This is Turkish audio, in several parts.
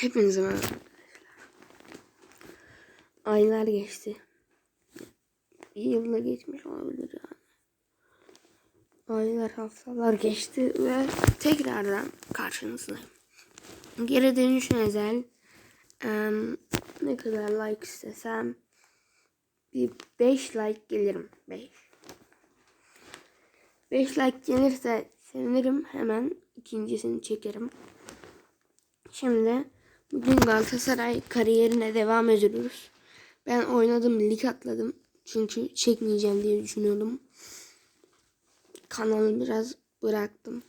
Hepinize. Aylar geçti. Bir yılla geçmiş olabilir yani. Aylar haftalar geçti ve tekrardan karşınızdayım. Geri dönüş özel. em, ne kadar like istesem bir 5 like gelirim. 5. 5 like gelirse sevinirim. Hemen ikincisini çekerim. Şimdi bugün Galatasaray kariyerine devam ediyoruz. Ben oynadım, lig atladım. Çünkü çekmeyeceğim diye düşünüyordum. Kanalı biraz bıraktım.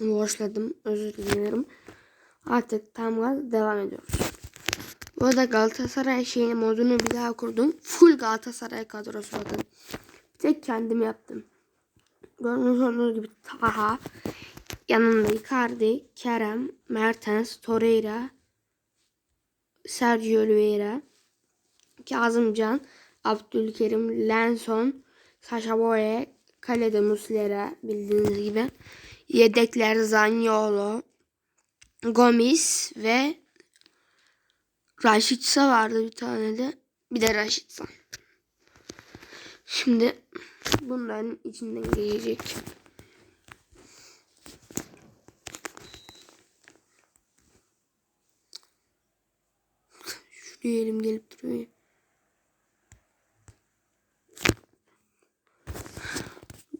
Boşladım, özür dilerim. Artık tam gaz devam ediyoruz. Bu arada Galatasaray şeyini modunu bir daha kurdum. Full Galatasaray kadrosu bakın. Tek kendim yaptım. Olduğunuz gibi Taha, yanında Icardi, Kerem, Mertens, Torreira, Sergio Oliveira, Kazımcan, Abdülkerim, Lenson, Sasha Boye, kalede Muslera bildiğiniz gibi. Yedekler Zaniolo, Gomis ve Raşitsa vardı bir tane de. Bir de Raşitsa. Şimdi bunların içinden gelecek. Elim gelip duruyor.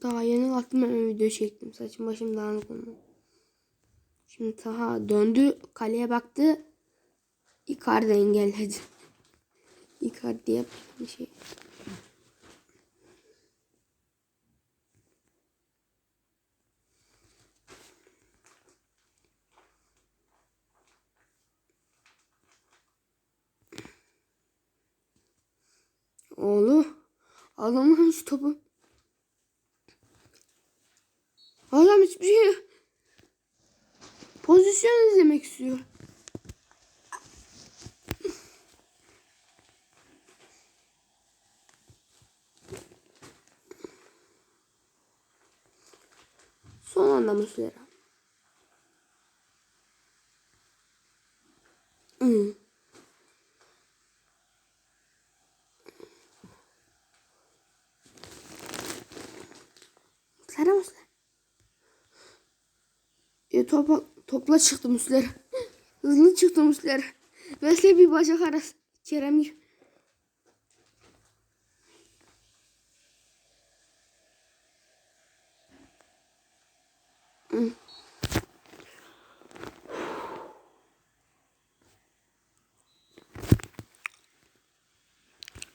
Daha yeni baktım hemen video çektim. Saçım başım dağınık oldu. Şimdi Taha döndü kaleye baktı. Icardi engelledi. Icardi yaptı bir şey. Oğlu alamam şu topu. Adam hiçbir şey pozisyon izlemek istiyor. Son anda Muslera. Hmm. Muslera Muslera. E, topa, topla çıktı Muslera. Hızlı çıktı Muslera. Vesle bir bacak arası. Kerem.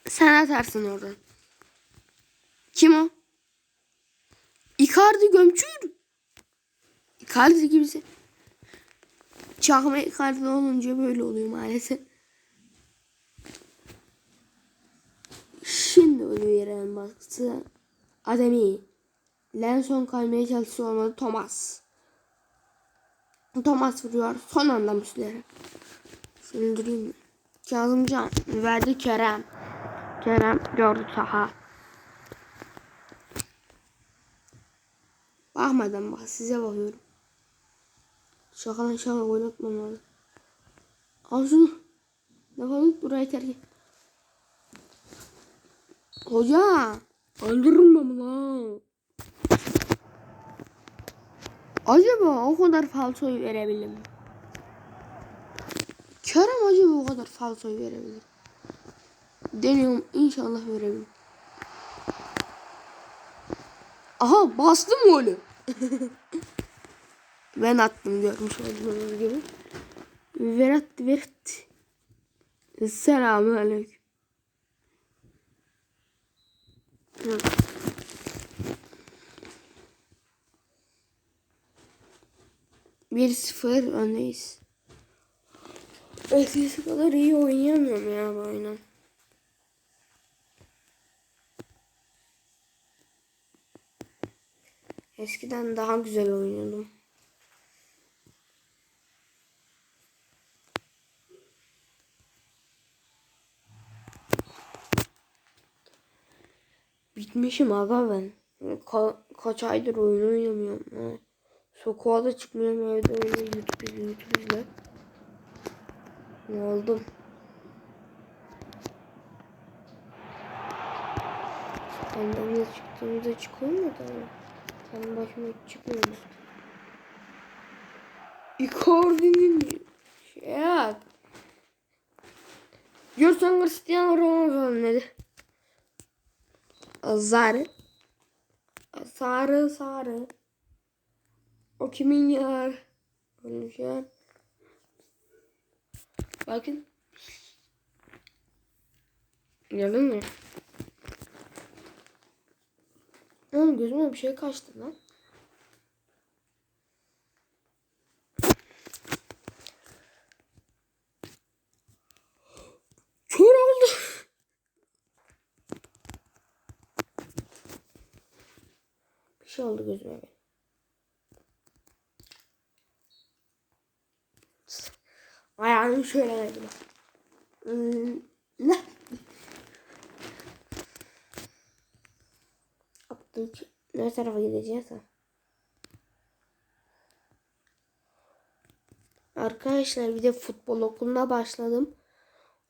Sen atarsın oradan. Kim o? Icardi gömçür. Icardi gibisi. Çakma Icardi olunca böyle oluyor maalesef. Şimdi Oliveira'nın baskısı Ademi. Lenson kaymaya çalışıyor olmadı Thomas. Thomas vuruyor. Son anda Muslera. Sündüreyim mi? Kazımcan verdi Kerem. Kerem gördü Taha. Bakmadan bak size bakıyorum. Şaka lan şaka oynatmam lazım. Al şunu. Defalık burayı terk et. Hoca. Öldürürüm ben ha. Acaba o kadar falsoyu verebilir mi? Kerem acaba o kadar falsoyu verebilir. Deniyorum inşallah verebilirim. Aha bastım golü. ben attım görmüş olduğunuz gibi. Verat Verat. Selamun aleyküm. Bir sıfır öndeyiz. Eskisi kadar iyi oynayamıyorum ya bu oyunu. Eskiden daha güzel oynuyordum. Bitmişim aga ben. Ka- kaç aydır oyun oynamıyorum. Ha. Sokağa da çıkmıyorum evde öyle YouTube YouTube izle. Ne oldum? Benden de çıktığımda çıkıyor mu da? Kendi başıma hiç çıkmıyor mu? Icardi'nin şey. Görsen Cristiano Ronaldo dedi. Sarı. Sarı sarı. O kimin yar? Şey. Bakın. Gördün mü? Oğlum gözüme bir şey kaçtı lan. Kör oldu. Bir şey oldu gözüme benim. Ayağını şöyle verdim. Hmm, Ne? Yaptık. Ne tarafa gideceğiz? Arkadaşlar bir de futbol okuluna başladım.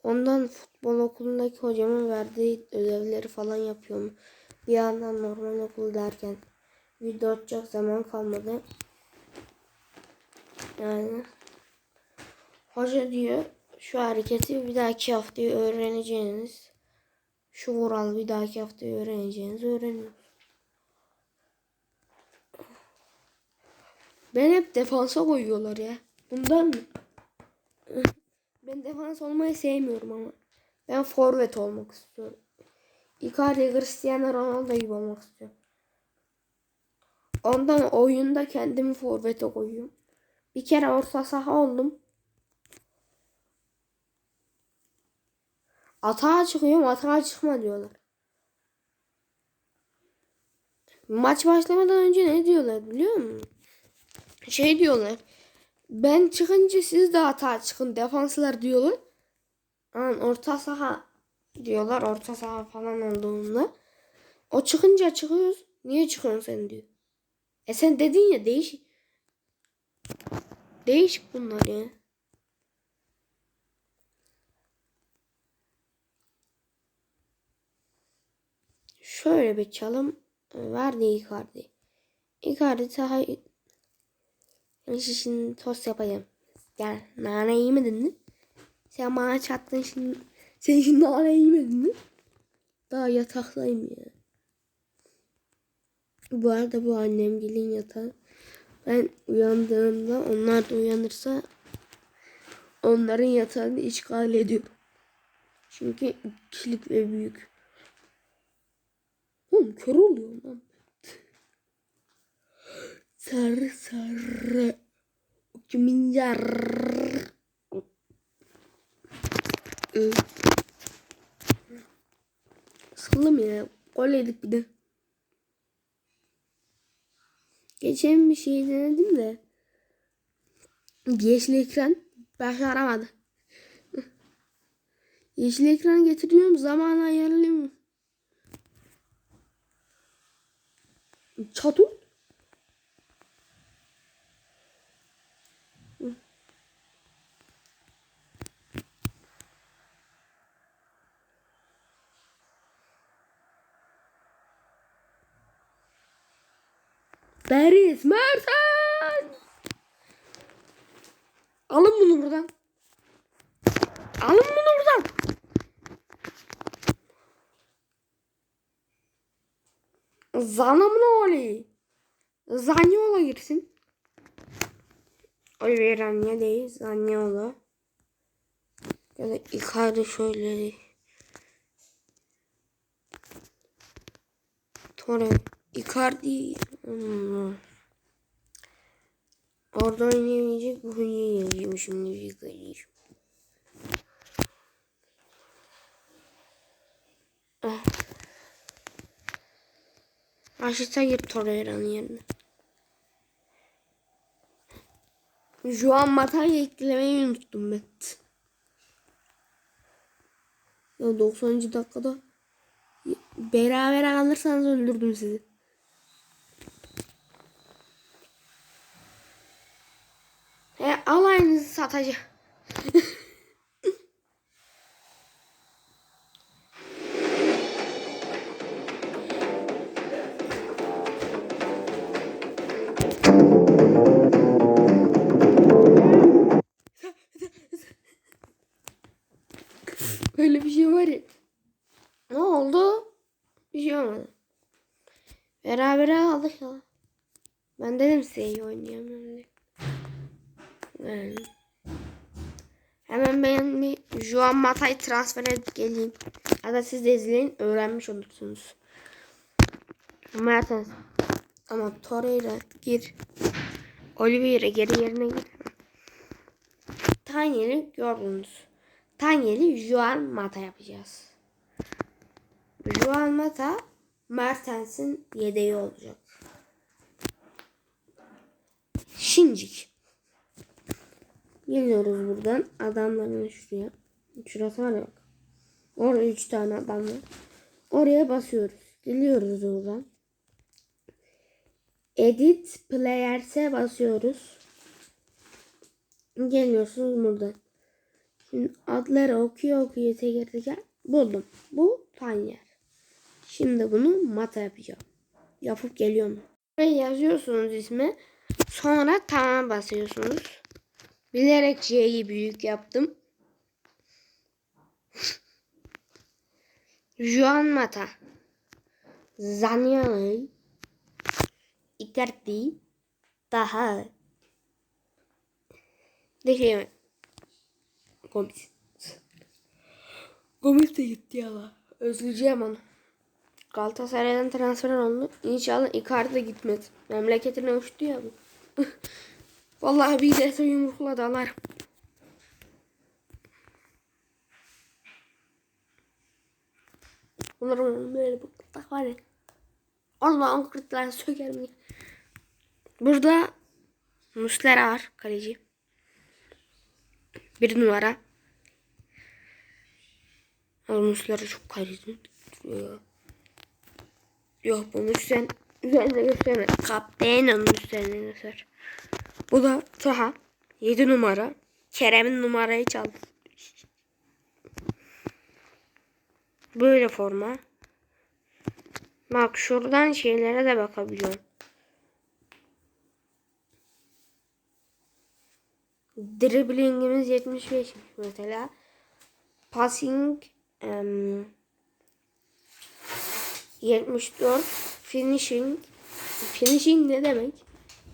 Ondan futbol okulundaki hocamın verdiği ödevleri falan yapıyorum. Bir yandan normal okul derken video atacak zaman kalmadı. Yani hoca diyor şu hareketi bir dahaki haftaya öğreneceğiniz. Şu kuralı bir dahaki haftaya öğreneceğiniz öğreniyoruz. Ben hep defansa koyuyorlar ya. Bundan mı? Ben defans olmayı sevmiyorum ama. Ben forvet olmak istiyorum. Icardi, Cristiano Ronaldo gibi olmak istiyorum. Ondan oyunda kendimi forvete koyuyorum. Bir kere orta saha oldum. Atağa çıkıyorum, atağa çıkma diyorlar. Maç başlamadan önce ne diyorlar biliyor musun? Şey diyorlar. Ben çıkınca siz de hata çıkın defanslar diyorlar. Aman orta saha diyorlar orta saha falan olduğunda. O çıkınca çıkıyoruz. Niye çıkıyorsun sen diyor. E sen dedin ya değişik. Değişik bunlar ya. Şöyle bir çalım verdi Icardi. Icardi ben şimdi tost yapacağım. Gel nane yemedin mi? Sen bana çattın şimdi. Sen şimdi nane yemedin mi? Daha yataktayım ya. Bu arada bu annem gelin yatağı. Ben uyandığımda onlar da uyanırsa onların yatağını işgal ediyorum. Çünkü kilit ve büyük. Oğlum kör oluyor lan. Sarı sarı. Kimin yar? Sıkıldım ya. Gol yedik bir de. Geçen bir şey denedim de. Yeşil ekran başaramadı. Yeşil ekran getiriyorum zaman ayarlıyorum. Çatır. Paris Mertens. Alın bunu buradan. Alın bunu buradan. Zanamın oğlu. Zanyola girsin. Oliveira niye değil? Zanyola. Ya da Icardi şöyle. Torre. Icardi. Hmm. Orada oynayamayacak bu oynayacağım şimdi Icardi. Ah. Aşıta gir Torreira'nın yerine. Şu Mata'yı eklemeyi unuttum ben. Ya 90. dakikada beraber alırsanız öldürdüm sizi. Alayınızı satacağım. Böyle bir şey var ya. Ne oldu? Bir şey olmadı. Beraber aldık ya. Ben dedim size iyi oynayamıyorum. Bir Juan Mata'yı transfer edip geleyim. Ya siz de izleyin öğrenmiş olursunuz. Mertens. Ama Torreira gir. Oliveira geri yerine gir. Tanyeli gördünüz. Tanyeli Juan Mata yapacağız. Juan Mata Mertens'in yedeği olacak. Şincik. Geliyoruz buradan. Adamların şuraya. Şurası var ya bak. Orada üç tane adam var. Oraya basıyoruz. Geliyoruz buradan. Edit Players'e basıyoruz. Geliyorsunuz buradan. Şimdi adları okuyor okuyor teker teker. Buldum. Bu Tanyer. Şimdi bunu mata yapacağım. Yapıp geliyorum. Buraya yazıyorsunuz ismi. Sonra tamam basıyorsunuz. Bilerek C'yi büyük yaptım. Juan Mata. Zaniolo. Icardi. Şey mi? Gomis. Gomis de gitti ya. Özleyeceğim onu. Galatasaray'dan transfer oldu. İnşallah Icardi de gitmez. Memleketine uçtu ya bu. Vallahi bir de yumrukla dalar. Bunların böyle bu kıtlık var ya. Allah'ın kırıklarını sökerim diye. Burada Muslera var kaleci. Bir numara. Muslera çok kaleci. Yok bu Muslera üzerinde gösterme. Kaptanın Muslera'nı göster. Bu da Taha. 7 numara. Kerem'in numarayı çaldı. Böyle forma. Bak şuradan şeylere de bakabiliyorum. Dribblingimiz 75 mesela. Passing em, 74. Finishing. Finishing ne demek?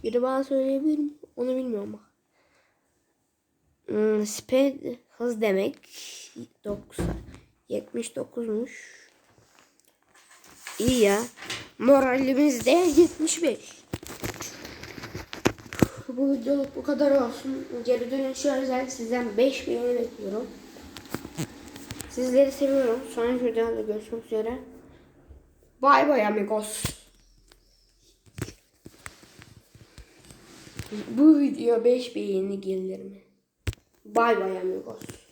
Biri bana söyleyebilir mi? Onu bilmiyorum bak. Hmm, speed hız demek. 90. 79'muş. İyi ya. Moralimiz de 75. Bu videoluk bu kadar olsun. Geri dönüşü özel sizden 5 beğeni bekliyorum. Sizleri seviyorum. Sonraki videoda görüşmek üzere. Bay bay amigos. Bu video 5 beğeni gelir mi? Bay bay amigos.